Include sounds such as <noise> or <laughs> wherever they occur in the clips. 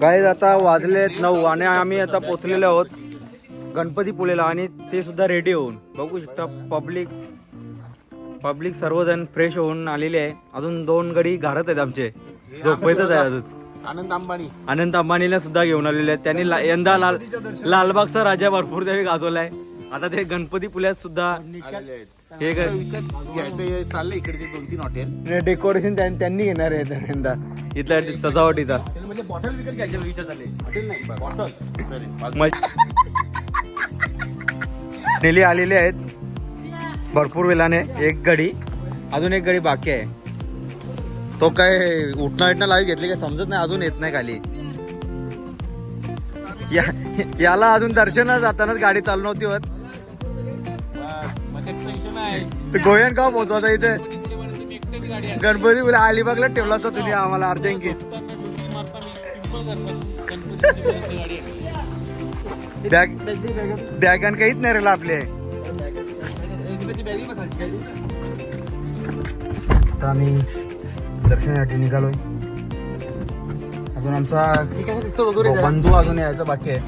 काय आता वाजलेत नऊ आणि आम्ही आता पोचलेलो आहोत गणपती पुलेला आणि ते सुद्धा रेडी होऊन. बघू शकता पब्लिक पब्लिक सर्वजण फ्रेश होऊन आलेले आहे. अजून दोन गडी घरात आहेत आमचे. झोपायचंच आहे अजून. आनंद अंबानी. अनंत अंबानीला सुद्धा घेऊन आलेले आहेत. त्यांनी ला- यंदा लाल लालबागचा राजा भरपूर त्यावेळी गाजवलाय. आता ते गणपती पुल्यात सुद्धा हे ग- विकत घ्यायचं हे चाललंय इकडचे दोन तीन हॉटेल डेकोरेशन त्यां- त्यांनी घेणार आहे यंदा. इथल्या सजावटीचा. म्हणजे बॉटल विकत घ्यायचे विचार चालले. हॉटेल नाही बॉटल नेली आलेले आहेत. भरपूर वेळाने. एक गडी. अजून एक गडी बाकी आहे. तो काय उठणं इटणं लावी घेतली काय समजत नाही. अजून येत नाही खाली. या याला अजून दर्शन जातानाच गाडी चालू नव्हती होत. ते गोयन गाव पोहोचवता इथे. गणपती उद्या अलिबागला ठेवला होता तुम्ही आम्हाला अर्जंकीत बॅग बॅगान काहीच नाही राहिलं आपले. आता आम्ही दर्शनासाठी निघालोय. अजून आमचा बंधू अजून यायचा बाकी आहे.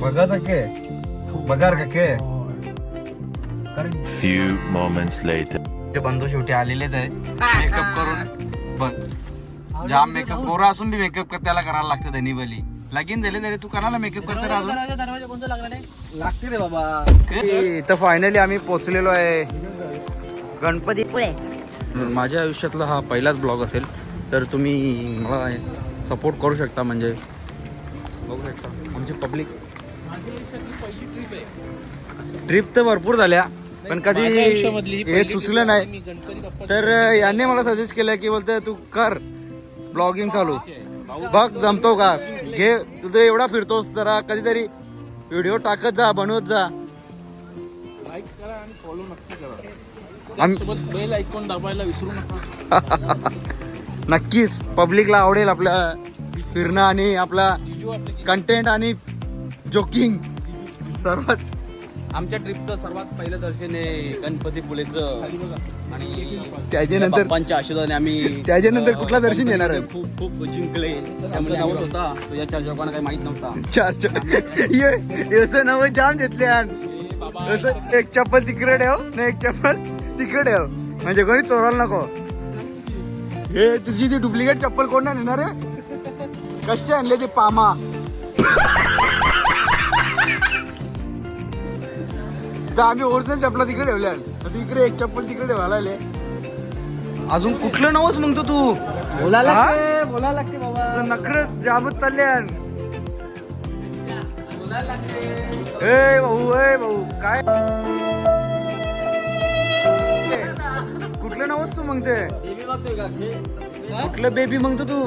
बघा के. बघा का के. Few moments later. ते बंधू शेवटी आलेलेच आहे. मेकअप करून. बघ जाम मेकअप गोरा असून बी मेकअप त्याला करायला लागतं धनी बली. लगीन झाले तरी तू करायला मेकअप करतो अजून? लागते रे बाबा. इथं फायनली आम्ही पोहोचलेलो आहे. गणपती. पुढे. माझ्या आयुष्यातला हा पहिलाच ब्लॉग असेल तर तुम्ही मला सपोर्ट करू शकता म्हणजे. बघू शकता. आमची पब्लिक ट्रिप तर भरपूर झाल्या. पण कधी हे सुचलं नाही. तर यांनी मला सजेस्ट केलं की बोलतोय तू कर ब्लॉगिंग चालू. बघ जमतो का? घे तुझं एवढा फिरतोस जरा कधीतरी व्हिडिओ टाकत जा बनवत जा. लाईक करा आणि फॉलो नक्की करा. आम्ही- सोबत बेल ऐकून दाबायला विसरू नका. <laughs> नक्कीच. पब्लिकला आवडेल आपल्या फिरणं आणि आपला आपले कंटेंट आणि जोकिंग सर्वात आमच्या ट्रिपचं सर्वात पहिलं दर्शन आहे गणपती पुलेचं आणि त्याच्यानंतर बाप्पांच्या आशीर्वादाने आम्ही त्याच्यानंतर कुठला दर्शन घेणार आहे? खूप खूप जिंकले. नावच होता तुझ्या चार लोकांना काही माहीत नव्हता. चार चार ये असं नवं जाम घेतले असं एक चप्पल तिकडे ठेव ना एक चप्पल तिकडे ठेव. म्हणजे कोणी चोरायला नको. हे तुझी ती डुप्लिकेट चप्पल कोण नाही नेणार आहे? कसे आणले ते पामा? तर आम्ही ओरिजिनल चप्पल तिकडे ठेवल्या. आता इकडे एक चप्पल तिकडे ठेवायला आले अजून कुठलं नवच म्हणतो तू? बोला लागते, बोला लागते बाबा. नखर जामच चालले ए भाऊ ए भाऊ काय? कुठलं नावच तू मग ते कुठलं बेबी म्हणतो तू?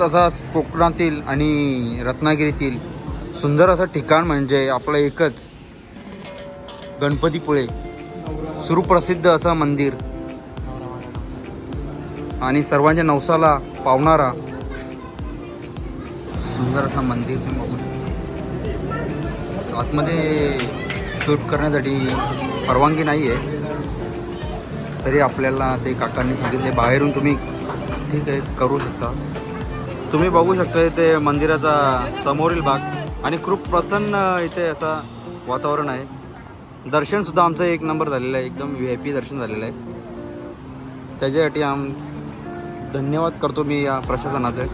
तसाच कोकणातील आणि रत्नागिरीतील. सुंदर असं ठिकाण म्हणजे आपलं एकच गणपतीपुळे सुप्रसिद्ध असं मंदिर. आणि सर्वांच्या नवसाला पावणारा सुंदर असं मंदिर तुम्ही बघू शकता. आतमध्ये शूट करण्यासाठी परवानगी नाही आहे तरी आपल्याला ते काकांनी सांगितले बाहेरून तुम्ही ठीक आहे करू शकता. तुम्ही बघू शकता ते मंदिराचा समोरील भाग. आणि खूप प्रसन्न इथे असं वातावरण आहे. दर्शनसुद्धा आमचं एक नंबर झालेलं आहे. एकदम व्ही आय पी दर्शन झालेलं आहे. त्याच्यासाठी आम धन्यवाद करतो मी या प्रशासनाचे.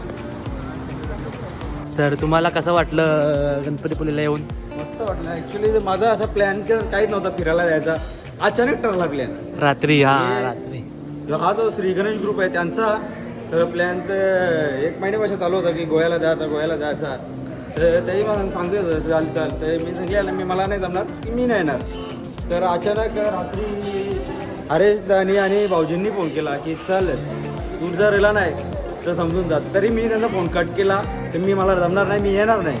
तर तुम्हाला कसं वाटलं गणपती पुलेला येऊन? मस्त वाटलं. ऍक्च्युली माझा असा प्लॅन काहीच नव्हता फिरायला जायचा. अचानक ठरला प्लॅन रात्री हा रात्री. हा जो श्री गणेश ग्रुप आहे त्यांचा प्लॅन तर एक महिन्यापासून चालू होता की गोव्याला जायचा गोव्याला जायचा. तर तेही मला सांगते होतं चाल चाल तर मी सांगितलं मी मला नाही जमणार की मी नाही येणार. तर अचानक रात्री हरेश दानी आणि भाऊजींनी फोन केला की चल तू जर राहिला नाही तर समजून जात तरी मी त्यांचा फोन कट केला तर मी मला जमणार नाही मी येणार नाही.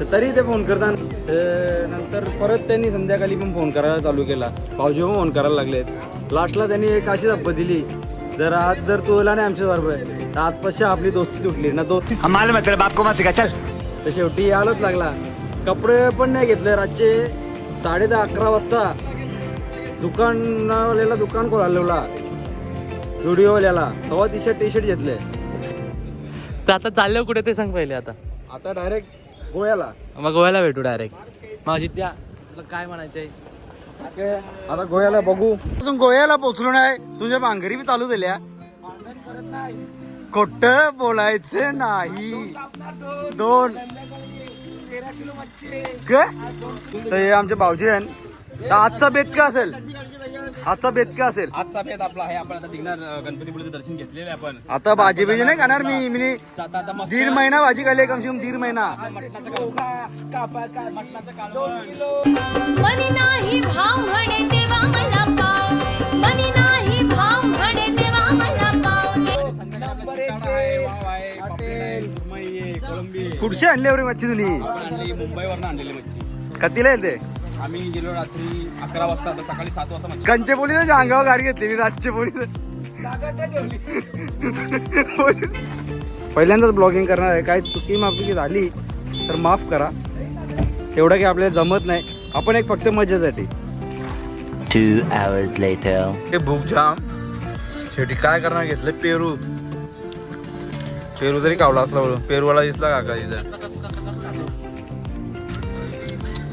तर तरी ते फोन करताना नंतर परत त्यांनी संध्याकाळी पण फोन करायला चालू केला. भाऊजी पण फोन करायला लागलेत. लास्टला त्यांनी एक अशी धप्प दिली जर आज जर तू आला नाही आमच्या बरोबर तर आजपासून आपली दोस्ती तुटली. ना दोस्ती हमारे मतलब आपको मत चल. तर शेवटी आलोच लागला. कपडे पण नाही घेतले. रातचे साडे दहा अकरा वाजता दुकानवाल्याला दुकान खोलावला व्हिडिओवाल्याला तेव्हा टी शर्ट टी शर्ट घेतले. तर आता चाललं कुठे ते सांग पहिले आता. आता डायरेक्ट गोव्याला. मग गोव्याला भेटू डायरेक्ट माझी त्या तुला काय म्हणायचंय? आता गोव्याला बघू. अजून गोव्याला पोहोचलो नाही. तुझ्या भांगरी बी चालू झाल्या. खोट बोलायचं नाही. दोन. काय तर हे आमचे भाऊजी आहेत. तर आजचा बेत काय असेल? आजचा बेत काय असेल? आजचा भेद आपला आहे. आपण आता निघणार अं, गणपतीपुढे दर्शन घेतलेलं आहे आपण. आता भाजी बिजी नाही खाणार मी. मी दीड महिना भाजी खाल्ली कम से कम दीड महिना. मनी कुठची आणली एवढी मच्छी तुम्ही आणली मुंबईवरनं आणलेली मच्छी. कतीला येते? आम्ही गेलो रात्री अकरा वाजता आता सकाळी सात वाजता मच्छी. कंचे पोलीस अंगावर गाडी घेतली रातचे पोलीस. पहिल्यांदाच ब्लॉगिंग करणार आहे. काय चुकी माफी झाली तर माफ करा. एवढं काही आपल्याला जमत नाही. आपण एक फक्त मजेसाठी. Two hours later. हे भूक जाम. शेवटी काय करणार घेतलं? पेरू. पेरू तरी कावला असला बरं पेरूवाला दिसला काका इथं.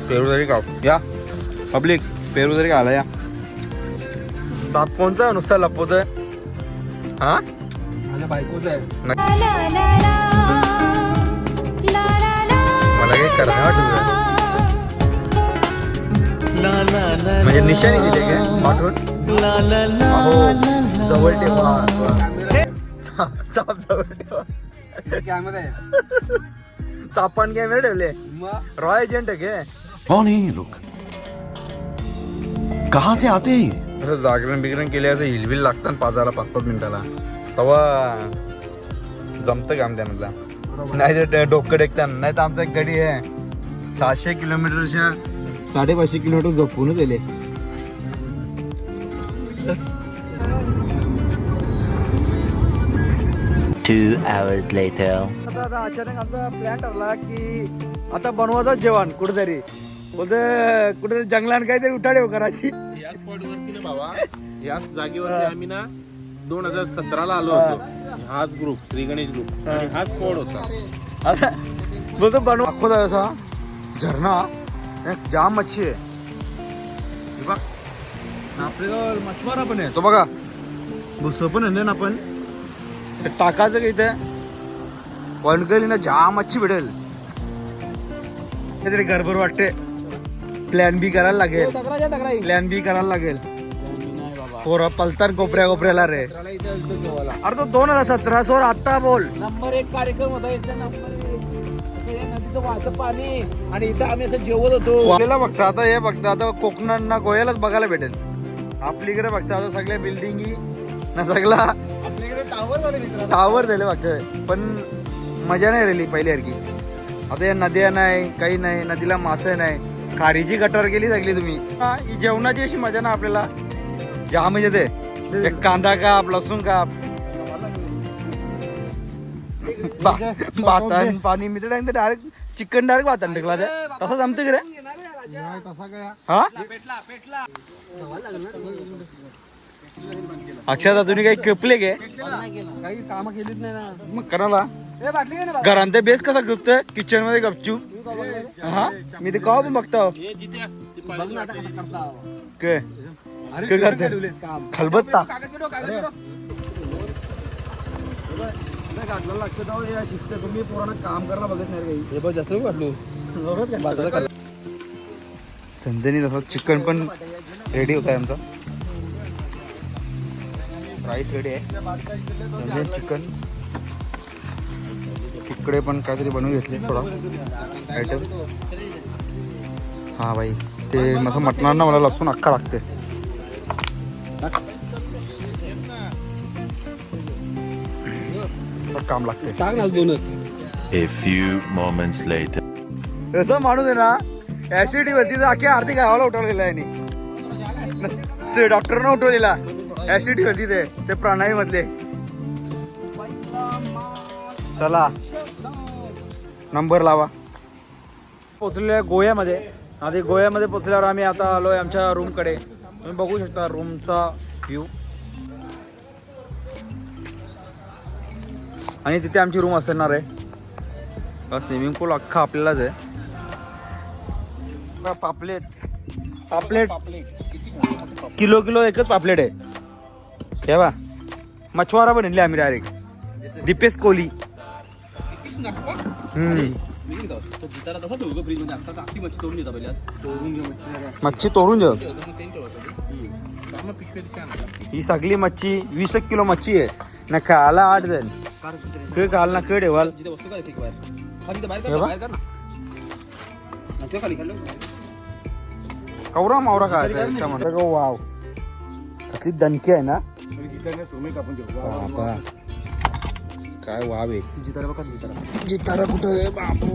पेरू तरी काव या. पब्लिक पेरू तरी खाला या. बाप कोणचा? नुसता हा? माझ्या बायकोच आहे. मला काही करणार वाटत म्हणजे निशाणी दिली काय? पाठवून? अहो जवळ ठेवा. <laughs> चाप चाप जवळ ठेवा. कॅमेरा आहे. चापण कॅमेरे ठेवले. रॉय एजंट आहे के कौन है ये लोग? कहां से आते हैं ये? असं जागरण बिगरण केले असं हिलबिल लागतं पाजाला पाच पाच मिनिटाला. तेव्हा जमतं काम त्यांना. नाही तर डोकं टेकताना नाही तर आमचा एक गडी आहे. सहाशे किलोमीटरच्या साडेपाचशे किलोमीटर झोपूनच येले Two hours later. आता आता अचानक आमचा प्लॅन ठरला की आता बनवायचं जेवण कुठेतरी. बोलते कुठेतरी जंगलात काहीतरी उठाडेव करायची. या स्पॉट वरती ना बाबा याच जागेवरती आम्ही ना दोन हजार सतराला आलो होतो. हाच ग्रुप श्री गणेश ग्रुप आणि हाच स्पॉट होता. आता बोलतो बनव. दाखवत असा. झरणा एक जाम मच्छी आहे. हे बघ. आपल्याला मच्छवारा पण आहे. तो बघा. भुसं पण आहे ना आपण. टाकायचं का इथे? वनकली ना जाम मच्छी भेटेल काहीतरी गडबड वाटते. प्लॅन बी करायला लागेल. प्लॅन बी करायला लागेल. पोरं पलतान कोपऱ्या कोपऱ्याला रे. अरे तो दोन हजार सतरा सोर आता बोल. नंबर एक कार्यक्रम होता इथं नंबर एक. असं या नदीचं वाहतं पाणी आणि इथं आम्ही असं जेवत होतो. बघता आता हे बघता आता कोकणात ना गोव्यालाच बघायला भेटेल. आपलीकडे बघता आता सगळ्या बिल्डिंगी ना सगळा टावर झाले बघता पण मजा नाही राहिली पहिल्यासारखी आता या नद्या नाही काही नाही नदीला मासे नाही. खारीची गटार केली सगळी तुम्ही. हा ही जेवणाची अशी मजा ना आपल्याला. जाम येते एक कांदा काप लसूण काप. <laughs> भातान पाणी मी तर डायरेक्ट चिकन डायरेक्ट भातान टाकला ते. तसं जमतं की रे हा अक्षता तुम्ही काही कपले गे काही कामं केलीच नाही ना मग करायला घरात ते बेस कसा गपतोय किचनमध्ये गपचूप. हा? मी ते कवा पण बघतो. खलबत्ता. शिस्त तुम्ही पोरांना काम करायला बघत नाही काही हे बघ जास्त वाटलो संजनी तसं चिकन पण रेडी होत आहे आमचा. राईस रेडी आहे. चिकन तिकडे पण काहीतरी बनवून घेतले थोडा. आयटम हा भाई ते माझं मटणार ना मला लसूण अख्खा लागते असं काम लागते A few moments later. तसं माणूस आहे ना ऍसिडिटी तर अख्ख्या आर्थिक गावाला उठवलेला आहे डॉक्टरनं उठवलेला. ऍसिड होती ते. ते प्राणाई मधले चला. नंबर लावा. पोचलेल्या गोव्यामध्ये. आधी गोव्यामध्ये पोचल्यावर आम्ही आता आलोय आमच्या रूमकडे तुम्ही बघू शकता रूमचा व्ह्यू आणि तिथे आमची रूम असणार आहे. स्विमिंग पूल अख्खा आपल्यालाच आहे. पापलेट. पापलेट. किलो किलो एकच पापलेट आहे. हे बा मछवारा बनले आम्ही डायरेक्ट दीपेश कोहली. मच्छी तोडून जेव ही सगळी मच्छी वीस एक किलो मच्छी आहे. ना खायला आठ जण. क घाल ना क ठेवाल. कवरा मावरा काय वाव. कसली दणकी आहे ना. बाबा. काय वाव आहे. जितारा कुठं आहे? बाबू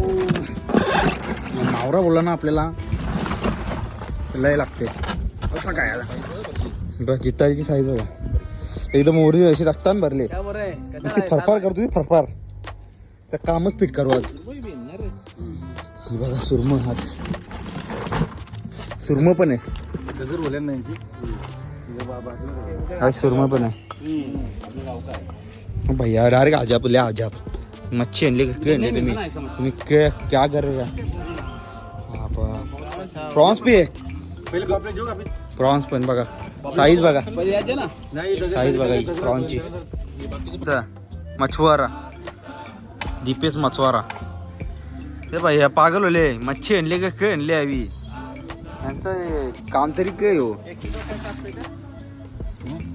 मावरा बोलला ना आपल्याला. लय लागते. असं काय आता बस जितारीची साईज बघा. एकदम ओरिजिनल अशी रक्तान भरले. नुसती फरफार करतो ती फरफार. तर कामच फिट करू आज. ही बघा सुरम हाच. सुरम पण आहे. आज सुरमा पण आहे. भैया डायरेक्ट आजाब ले आजाब मच्छी आणली का? आणली तुम्ही. तुम्ही क्या क्या कर रहे हो प्रॉन्स भी आहे प्रॉन्स पण बघा. साईज बघा. साईज बघा प्रॉन्सची. मछुवारा. मछुआरा दीपेश मछुआरा ते भैया पागल होले. मच्छी आणली का? आणली हवी यांचं काम तरी काय हो.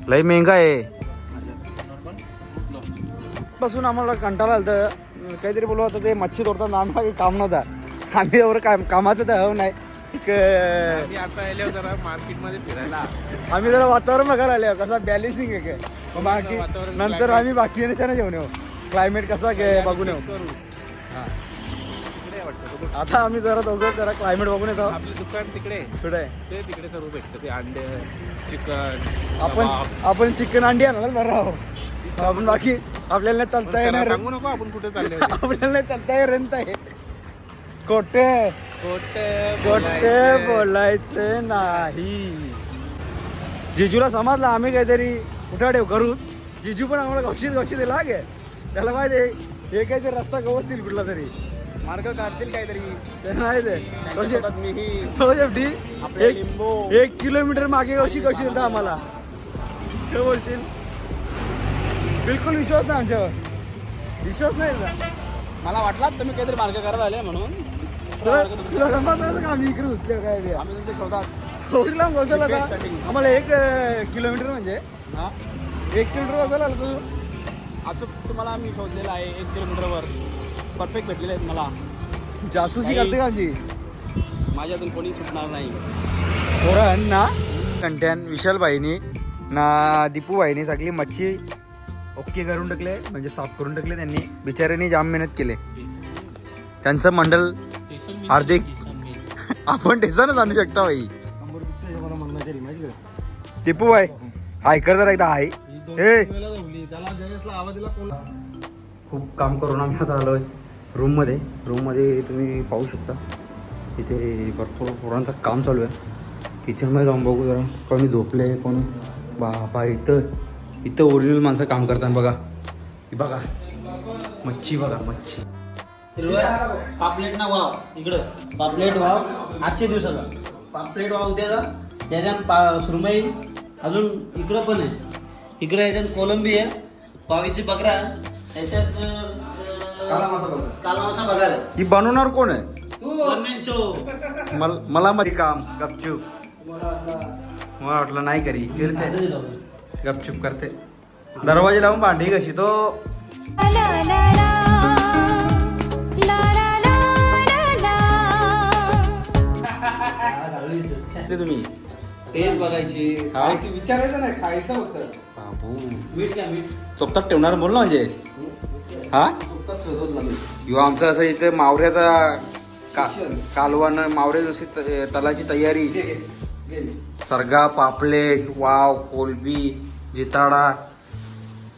लय मेहंगा आहे. पासून आम्हाला कंटाळा आलं होतं. काहीतरी बोलू होतं ते मच्छी तोडताना आम्हाला काही काम नव्हता. आम्ही एवढं काम कामाचं तर हवं नाही. क- मी आता आले जरा मार्केटमध्ये फिरायला. आम्ही जरा वातावरण बघायला आले कसा बॅलेन्सिंग आहे. काय मग बाकी नंतर. आम्ही बाकी येण्याच्या घेऊन येऊ. क्लायमेट कसा काय बघून येऊ. आता आम्ही जरा दोघं जरा क्लायमेट बघून येतो. आपलं दुकान तिकडे. कुठे? ते तिकडे सर्व भेटतं. ते अंडे चिकन आपण आपण चिकन अंडी आणणार बरं आहोत आपण बाकी आपल्याला चालता येणार. सांगू नको आपण कुठे चालले आपल्याला चालता येणार आहे. कोटे कोटे गोटे बोलायचं? नाही. जिजूला समजला आम्ही काहीतरी उठाडेव करू जिजू पण आम्हाला गवशीत गवशी दिला गे त्याला माहिती हे काहीतरी रस्ता गवसतील कुठला तरी. मार्ग काढतील काहीतरी. नाही मीही हो एक. एक किलोमीटर मागे कशी कशी देता आम्हाला? काय बोलशील? बिलकुल विश्वास नाही आमच्यावर. विश्वास नाही. मला वाटलं तुम्ही काहीतरी मार्ग करायला आले म्हणून. तुला का आम्ही इकडे उचले काय? आम्ही तुमच्या शोधात बसवला का. आम्हाला एक किलोमीटर म्हणजे? हा. एक किलोमीटर बसवला आला तू? अचूक तुम्हाला आम्ही शोधलेला आहे एक किलोमीटरवर. परफेक्ट भेटलेले आहेत मला. जासूसी करते का आमची? माझ्यातून कोणी सुटणार नाही. पोरण ना? कंट्यान विशाल भाईनी ना दीपू भाईनी सगळी मच्छी ओके करून टाकले म्हणजे साफ करून टाकले त्यांनी. बिचाऱ्यांनी जाम मेहनत केले. त्यांचं मंडल हार्दिक <laughs> आपण टेसानच आणू शकता भाई दीपू भाई ऐकर जरा एकदा आहे ए! खूप काम करून आम्ही आता आलोय. रूममध्ये रूममध्ये तुम्ही पाहू शकता. इथे भरपूर पोरांचं काम चालू आहे. किचनमध्ये जाऊन बघू जरा. कोणी झोपले कोण बाबा इथं इथं ओरिजिनल माणसं काम करतात बघा. बघा. मच्छी बघा मच्छी. पापलेट ना वाव. इकडं. पापलेट वाव. आजच्या दिवसाचा पापलेट वाव उद्याचा त्याच्यात पा सुरमई. अजून इकडं पण आहे. इकडं याच्यात कोलंबी आहे. पावीची बकरा त्याच्यात काला मासा बघा ही बनवणार कोण आहे? शो मल मला मध्ये काम गपचूप. मला वाटलं नाही करी करते गपचूप करते. दरवाजे लावून भांडी कशी तो. ते तुम्ही. तेच बघायची. हा? विचारायचं नाही खायचं फक्त. बाबू मीठ घ्या मीठ. चोपतात ठेवणार बोल ना म्हणजे. हा? ह्यो आमचं असं इथे मावऱ्याचा का कालवान दिवशी त- तलाची तयारी. सरगा पापलेट वाव कोलबी जिताडा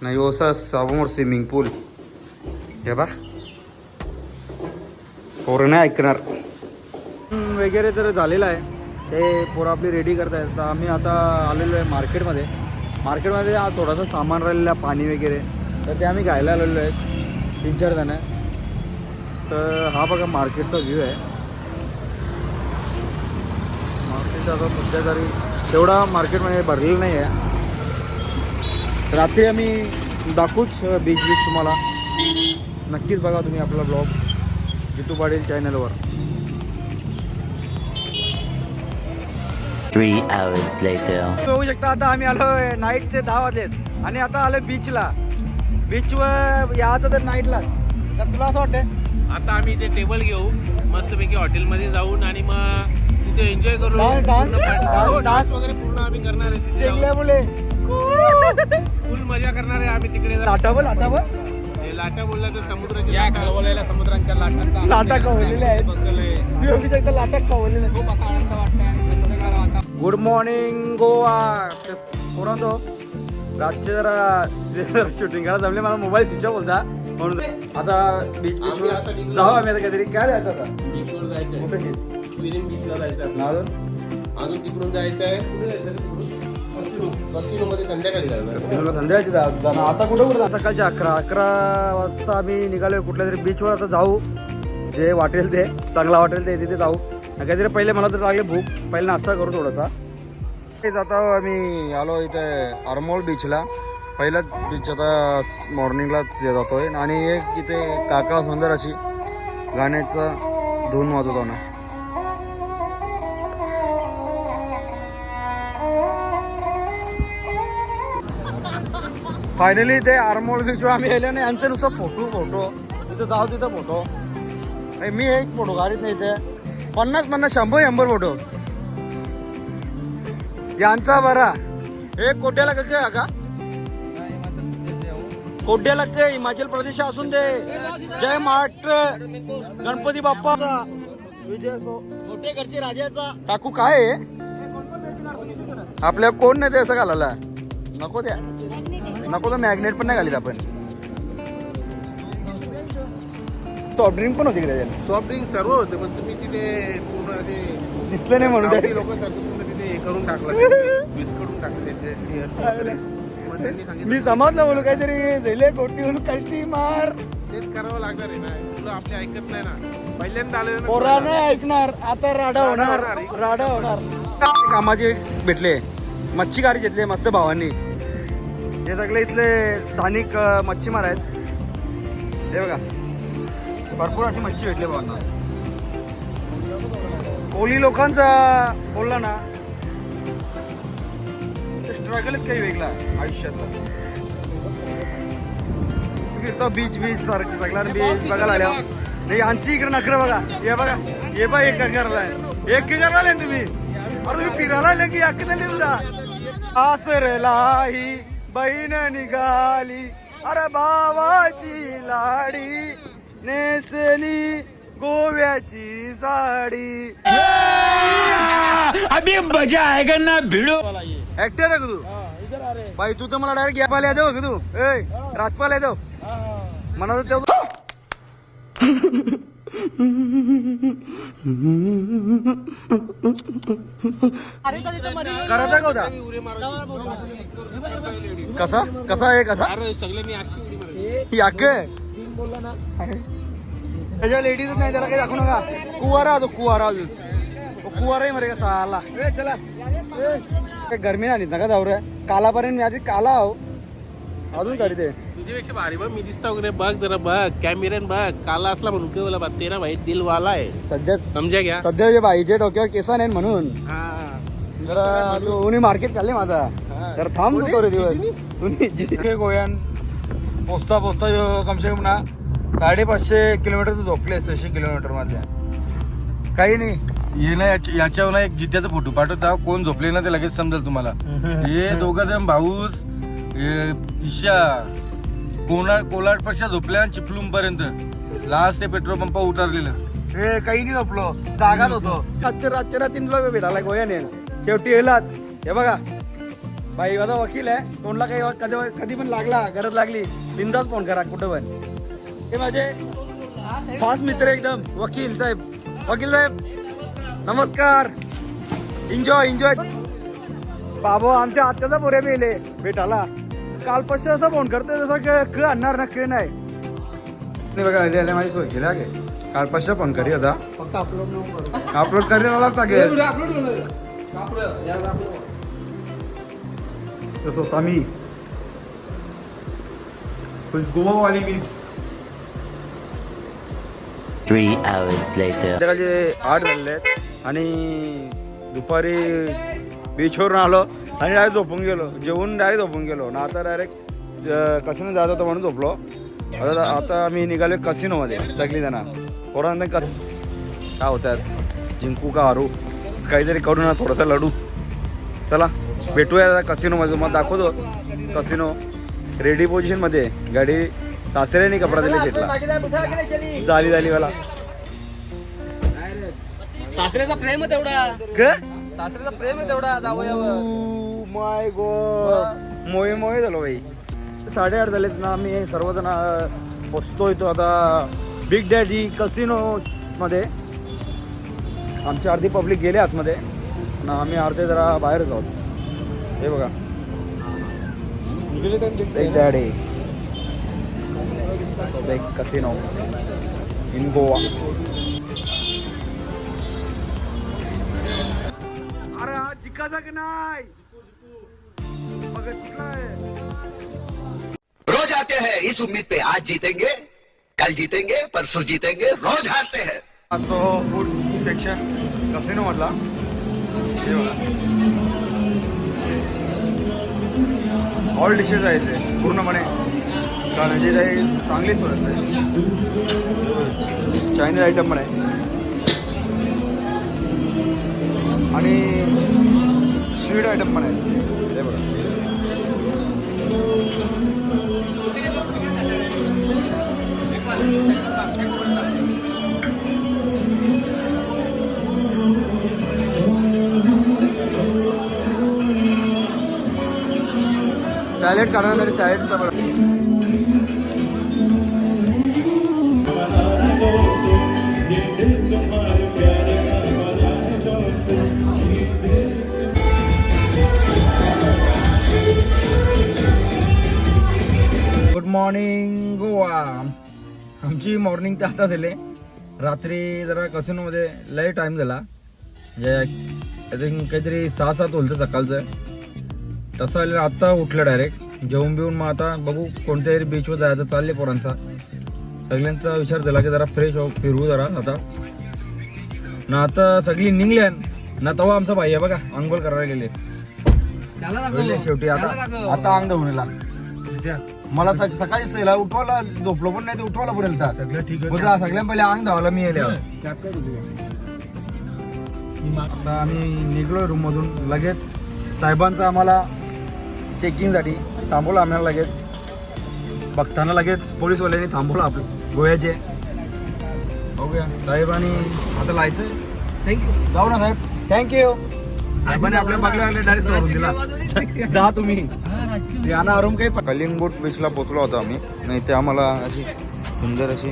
नाही असं समोर स्विमिंग पूल. हे बा पोरं नाही ऐकणार. वगैरे तर झालेलं आहे. ते पोरं आपली रेडी करतायत. तर आम्ही आता आलेलो आहे मार्केटमध्ये मार्केटमध्ये थोडासा सामान राहिलेलं आहे पाणी वगैरे. तर ते आम्ही घ्यायला आलेलो आहे. तीन चार जण आहे तर हा बघा मार्केटचा व्ह्यू आहे. मार्केट आता सध्या तरी तेवढा मार्केटमध्ये भरलेलं नाही आहे रात्री आम्ही दाखवूच बीच बीच तुम्हाला. नक्कीच बघा तुम्ही आपला ब्लॉग जितू पाटील चॅनलवर Three hours later. बघू शकता आता आम्ही आलो नाईटचे दहा वाजलेत. आणि आता आलो बीचला बीचवर यायचं तर नाईटला तर तुला असं वाटतं आता आम्ही इथे टेबल घेऊ. मस्तपैकी हॉटेलमध्ये जाऊन आणि मग तिथे एन्जॉय करू. डान्स- डान्स वगैरे पूर्ण आम्ही करणार आहे फुल मजा करणार आहे आम्ही तिकडे लाटाबल हे लाटा बोलला तर समुद्राच्या या खळवलेल्या समुद्रांच्या लाटांचा लाटा कवलेल्या आहेत. शकता लाटा कवलेल्या खूप असा आनंद वाटतोय गुड मॉर्निंग गोवा कोणा तो. रातचे जरा शूटिंग करायला जमले मला मोबाईल स्विच ऑफ होता म्हणून आता बीच निघलो. जाऊ आम्ही आता काहीतरी. काय जायचं आता? बीचवर जायचंय. कुठे? स्विमिंग बीचला जायचं? अजून तिकडून जायचं आहे कुठे जायचं रे तिकडून? संध्याकाळी जायचं. जाणं. आता कुठं कुठं? सकाळचे अकरा. अकरा वाजता आम्ही निघालोय कुठल्या तरी बीचवर आता जाऊ. जे वाटेल ते. चांगला वाटेल ते तिथे जाऊ. काहीतरी पहिले मला तर लागले भूक. पहिले नाश्ता करू थोडासा. आता आम्ही आलो इथे अरमोल बीचला पहिलाच बीच आता मॉर्निंगलाच जातोय. आणि एक इथे काका सुंदर अशी गाण्याचं धून वाजवतो ना फायनली ते आरमोल बीचवर आम्ही गेलो ना यांचे नुसतं फोटो फोटो तिथं जाऊ तिथं फोटो मी एक फोटो काढत नाही ते पन्नास पन्नास शंभर शंभर फोटो यांचा बरा. एक कोट्याला कसे का? कोट्याला ते हिमाचल प्रदेश असून दे. जय महाराष्ट्र. गणपती बाप्पाचा. विजय सो मोठे घरचे राजाचा. काकू काय आहे? आपल्या कोण नाही ते असं घालायला? नको द्या. नको तर मॅग्नेट पण नाही घालीत आपण. सॉफ्ट ड्रिंक पण होती सॉफ्ट ड्रिंक सर्व होते पण तुम्ही तिथे पूर्ण ते दिसलं नाही म्हणून गावठी करून टाकलं <laughs> टाकले वगैरे. मग त्यांनी मी समजलं म्हणून काहीतरी झेले गोटी म्हणून काहीतरी मार. तेच करावं लागणार आहे ना. तुला आपले ऐकत नाही ना. पहिल्यांदा आले पोरा नाही ऐकणार. आता राडा होणार. राडा होणार. कामाचे भेटले. मच्छी गाडी घेतली मस्त भावांनी. हे सगळे इथले स्थानिक मच्छीमार आहेत. हे बघा. भरपूर अशी मच्छी भेटली भावांना. कोळी लोकांचा बोलला ना स्ट्रगलच काही वेगळा आयुष्याचा. फिरतो बीच बीच सारखं सगळ्या बीच बघायला आल्या. नाही यांची इकडे नखरं बघा. हे बघा. हे बघा एक करलाय एक करायला तुम्ही. अरे तुम्ही फिरायला आले की अक्क नाही तुमचा? आसरलाही बहीण निघाली. अरे भावाची लाडी नेसली गोव्याची साडी. अभी मजा आहे ना भिड़ो। ऍक्टर आहे का तू? बाई तू तर मला डायरेक्ट यापाल यादव का तू? ए राजपाल यादव म्हणा तर करायचा का होता? कसा? कसा आहे कसा. ही अक्क त्याच्या लेडीज नाही त्याला काही दाखवू नका. कुवारा होतो कुवारा अजून तो कुवाराही मरे का साला चला. गरमी नाही नका जाऊ रे? कालापर्यंत मी आधी काला आहो. अजून काढी ते तुझ्यापेक्षा भारी बघ मी दिसता वगैरे. बघ जरा बघ. कॅमेऱ्यान बघ. काला असला म्हणून बोला बा? तेरा भाई दिल वाला आहे. सध्या समजा घ्या. सध्या जे बाईचे डोक्यावर केसा नाही म्हणून. हा. जरा तू उन्ही मार्केट काढले माझा. तर थांब तू रे दिवस. उन्ही जिथे गोयान पोचता पोचता कमसे कम ना. साडेपाचशे किलोमीटर तू झोपले सशे किलोमीटर मधल्या काही नाही. ये ना याच्या- याच्यावर ना एक जिद्याचा फोटो पाठवता. कोण झोपले ना ते लगेच समजेल तुम्हाला. हे <laughs> दोघं जण भाऊस हे ईशा कोणा कोलाडपेक्षा झोपल्या आणि चिपलूम पर्यंत लास्ट ते पेट्रोल पंप उतरलेलं. हे काही नाही झोपलो जागाच होतो. रातच्या रातच्या रात्री तुला भेटायला गोयाने शेवटी येलाच. हे बघा. बाई माझा वकील आहे. कोणला काही कधी कधी पण लागला गरज लागली. बिंदाच फोन करा कुठं पण. हे माझे खास मित्र एकदम वकील साहेब. वकील साहेब. नमस्कार. एन्जॉय एन्जॉय बाबा आमच्या आत्याचा पोरे मेले भेटाला कालपासून असं फोन करतोय जसं क- क आणणार ना क नाही. नाही बघा माझी सोय केली आहे काल पश्चा फोन करी आता फक्त अपलोड नको. तसं होता मी. खुशबुवाली मिप्स Three hours later. संध्याकाळचे आठ आणि दुपारी बीचवरून आलो आणि डायरेक्ट झोपून गेलो. जेवून डायरेक्ट झोपून गेलो. ना आता डायरेक्ट कसिनो जात होतं म्हणून झोपलो. आता आता आम्ही निघालो कसिनोमध्ये सगळी जण. पोरांना क काय होतं आज? जिंकू का हरू? काहीतरी करू ना थोडासा लढू. चला भेटूया कसिनोमध्ये तुम्हाला दाखवतो. कसिनो रेडी पोझिशनमध्ये. गाडी सासऱ्याने कपडा दिले शेटला झाली झाली मला सासऱ्याचा प्रेम आहे तेवढा. काय सासऱ्याचा प्रेम आहे तेवढा जावयावर माय गॉड मोये मोये झालो बाई. साडेआठ झालेच ना आम्ही सर्वजण अं, पोचतोय तो आता बिग डॅडी कसिनो मध्ये आमची अर्धी पब्लिक गेले आतमध्ये. आणि आम्ही अर्धे जरा बाहेरच आहोत. हे बघा. Big daddy big casino in Goa जिकाचा की नाही मग आहे रोज आते हैं इस उम्मीद पे आज जीतेंगे कल जीतेंगे परसों जीतेंगे रोज हारते हैं। तो फूड सेक्शन कसिनो मधला। ऑल डिशेस आहेत ते पूर्णपणे. खाण्याची काही चांगली सोय असते चायनीज आयटम पण आहे. आणि स्वीट आयटम पण आहेत हे बघा सॅलेड करण्यासाठी मॉर्निंग गोवा. आमची मॉर्निंग तर आता झाली रात्री जरा कसिनोमध्ये लय टाईम झाला. म्हणजे आय थिंक काहीतरी सहा सात होतं सकाळचं. तसं आलं आत्ता उठलं डायरेक्ट जेवून बिवून मग आता बघू कोणत्या तरी बीचवर जायचं चालले पोरांचा. सगळ्यांचा विचार झाला की जरा फ्रेश हो फिरवू जरा आता. ना आता सगळी निघल्या ना तेव्हा आमचा भाई आहे बघा आंघोळ करायला गेले. शेवटी आता. आता अंग धुणीला मला सक- सकाळी सैला उठवायला झोपलो पण नाही ते उठवायला पुरेल सगळं ठीक आहे. सगळ्यां पहिले अंग धावायला मी येले आता आम्ही निघलोय रूम मधून लगेच साहेबांचं आम्हाला चेकिंगसाठी थांबवलं आम्हाला लगेच. बघताना लगेच पोलीसवाल्यांनी थांबवलं आपले गोव्याचे. बघूया. साहेब आणि आता लायसन थँक्यू जाऊ ना साहेब. थँक्यू साहेबांनी आपल्या बघल्या डायरेक्ट सोडून दिला. <laughs> जा तुम्ही. याना काही कलिंगबोट बीचला पोचलो होतो आम्ही. नाही ते आम्हाला अशी सुंदर अशी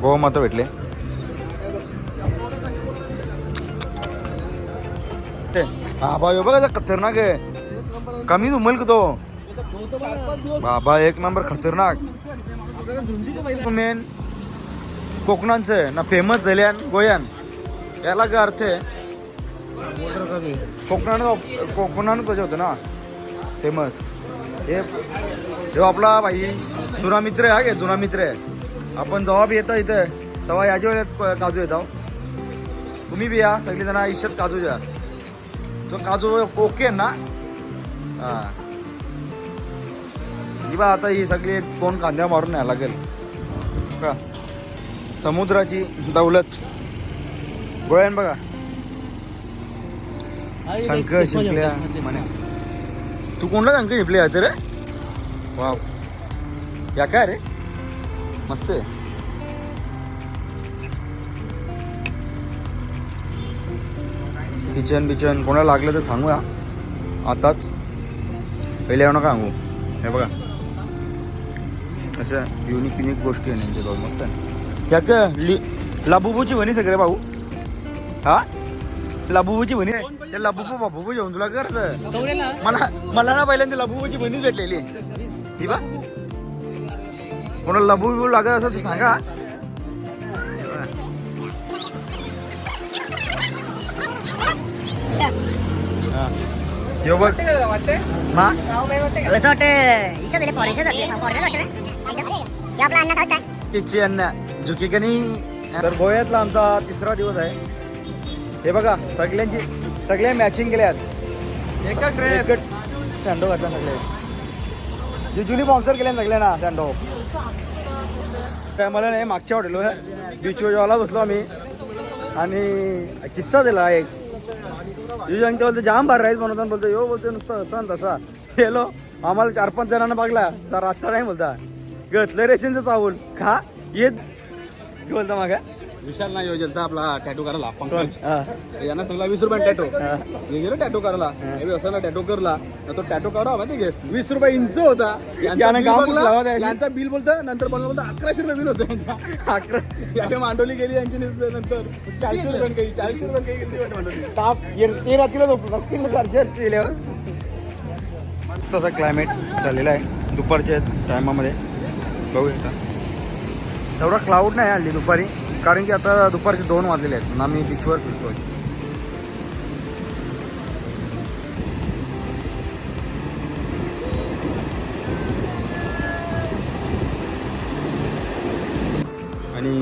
गोवा माता भेटले. ते हा भाई बघा खतरनाक आहे. कमी उमल का तो. बाबा एक नंबर खतरनाक. मेन कोकणांचं ना फेमस झाल्यान गोयान. याला काय अर्थ आहे? कोकणानं कोकणानं कसं होतं ना. फेमस हे हे आपला भाई जुना मित्र आहे हा जुना मित्र आहे. आपण जेव्हा बी येतो इथं. तेव्हा याच्या वेळेस काजू येतो तुम्ही बी या सगळी जण इच्छत काजू द्या तो काजू ओके ना? हा. बा आता ही सगळी एक दोन कांद्या मारून न्यायला लागेल. का समुद्राची दौलत. गोळ्यान बघा. शंख शिंपल्या म्हणे. तू कोणला शंख शिंपले आहे रे? वाव. या काय रे? मस्त आहे. किचन बिचन कोणाला लागलं तर सांगूया आताच. पहिले नका सांगू. हे बघा. असं युनिक युनिक गोष्टी आहे यांच्याजवळ मस्त आहे. या का लि लाबुबूची म्हणी सगळे भाऊ. हा? लाबुबूची म्हणी आहे. त्या लाबुबू बाबू येऊन तुला करत. मला मला ना पहिल्यांदा लाबुबूची म्हणीच भेटलेली ही बा कोणाला लबू बिबू लागत असं सांगा. हा. यो बघ हा इच्छी अन्न झुकी कनी तर गोव्यातला आमचा तिसरा दिवस आहे. हे बघा सगळ्यांची सगळे मॅचिंग केले आज. एका ड्रेस सँडो घातला सगळे. जिजुली स्पॉन्सर केले सगळे ना सँडो काय मला नाही मागच्या हॉटेलवर बीचवर जेवायला बसलो आम्ही. आणि किस्सा दिला एक. जिजू अंकल बोलतो जाम बार राईस बनवताना बोलतो यो बोलतो नुसतं असा तसा. गेलो. आम्हाला चार पाच जणांना बघला. सर रातचा नाही बोलता. घेतलं रेशनचं चावून. खा येत बोलता मागा. विशाल नाही योजना आपला टॅटू करायला पंकज. हा. यांना सांगला वीस रुपये टॅटो हा. मी गेलो टॅटो करायला. हे. व्यवसायाला टॅटो करला. तर तो टॅटो करा माहिती घे वीस रुपये इंच होता. यांचा बिल बोलतं नंतर बनवलं बोलतं अकराशे रुपये बिल होतं अकरा. याने मांडवली गेली यांची नंतर. चारशे रुपये गेली चारशे रुपये काही ताप ते रात्रीला झोपलो रात्रीला चारशे असतील मस्त असा क्लायमेट झालेला आहे. दुपारच्या टायमामध्ये बघू शकता तेवढा क्लाउड नाही हल्ली दुपारी. कारण की आता दुपारचे दोन वाजलेले आहेत. आणि आम्ही बीचवर फिरतोय. आणि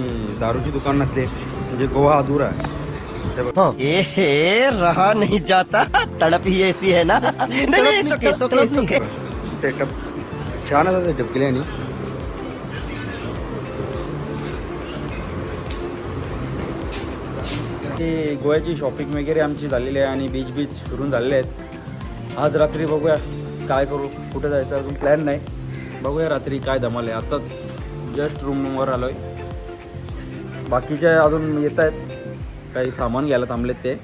दारूची दुकान नसले म्हणजे गोवा अधुरा आहे. हे. रहा नहीं जाता. तड़प ही ऐसी है ना. सेटअप छान असा सेटअप केले आणि ते गोव्याची शॉपिंग वगैरे आमची झालेली आहे आणि बीच बीच फिरून झालेले आहेत. आज रात्री बघूया काय करू कुठे जायचं अजून प्लॅन नाही. बघूया रात्री काय धमाल आहे. आताच जस्ट रूमवर आलो आहे बाकीचे अजून येत आहेत. काही सामान घ्यायला थांबलेत ते.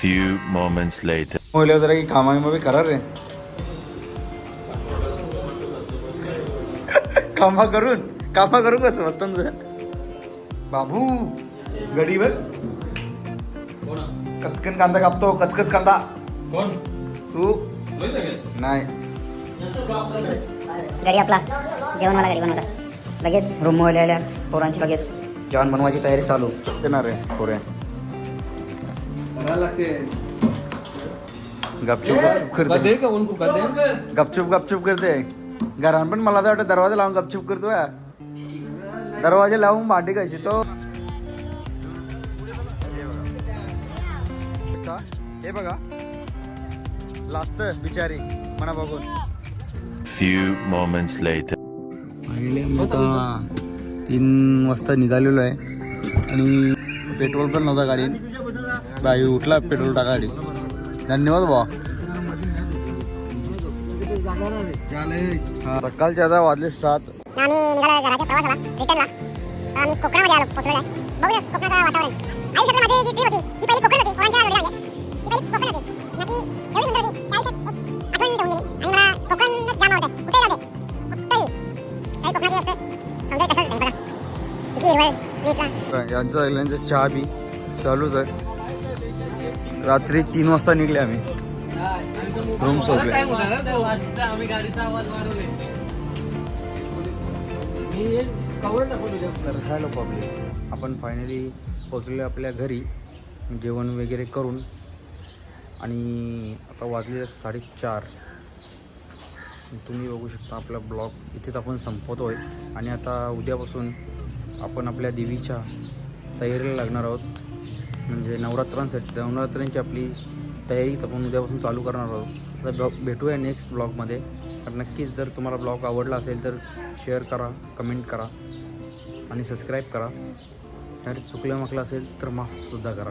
Few moments later. मोहिले जरा की कामामध्ये करा रे. <laughs> कामा करून कामा करून कसं वाटतं बाबू गडीवर. कचकन कांदा कापतो कचकच कांदा. कोण? तू? नाही. घरी आपला. जेवणवाला घरी बनवता लगेच रूम वाले आल्या पोरांची लगेच. जेवण बनवायची तयारी चालू. येणार रे पोरे. गपचूप गपचूप करते. गपचूप गपचूप करते. घरान पण मला तर वाटतं दरवाजा लावून गपचूप करतोय दरवाजा लावून भांडी कशी तो हे बघा. लास्ट बिचारी मना बघून. Few moments later. फायनली आम्ही आता तीन वाजता निघालेलो आहे. आणि पेट्रोल पण नव्हता गाडीत. बाई उठला पेट्रोल टाका गाडी धन्यवाद भावा हा, सकाळचे आता वाजले सात. आम्ही निघालो घराच्या प्रवासाला रिटर्नला तर आम्ही कोकणामध्ये आलो पोहोचलेलो आहे बघूया कोकणाचं वातावरण. आयुष्यात माझी जी ट्रिप होती ती पहिली कोकण होती पोरांच्या जोडीला ती पहिली कोकण होती. नक्की एवढी सुंदर होती. त्या आयुष्यात एक आठवण ठेवून गेली. आणि मला कोकण जाम आवडतं. कुठे जाते. कुठेही. काही कोकणाची असं सौंदर्य कसं आहे बघा. किती हिरवळ नीटला यांचं यांचं चहा बी चालूच आहे. रात्री तीन वाजता निघले आम्ही. रूम सोडले. तर हॅलो पब्लिक आपण फायनली पोचलो आपल्या घरी जेवण वगैरे करून. आणि आता वाजले साडेचार. तुम्ही बघू शकता आपला ब्लॉग इथेच आपण संपवतो आहे आणि आता उद्यापासून आपण आपल्या देवीच्या तयारीला लागणार आहोत. म्हणजे नवरात्रांसाठी नवरात्रांची आपली तयारी आपण उद्यापासून चालू करणार आहोत. तर ब्लॉग भेटूया नेक्स्ट ब्लॉगमध्ये तर नक्कीच जर तुम्हाला ब्लॉग आवडला असेल तर शेअर करा कमेंट करा आणि सबस्क्राईब करा. आणि चुकलं माकलं असेल तर माफसुद्धा करा.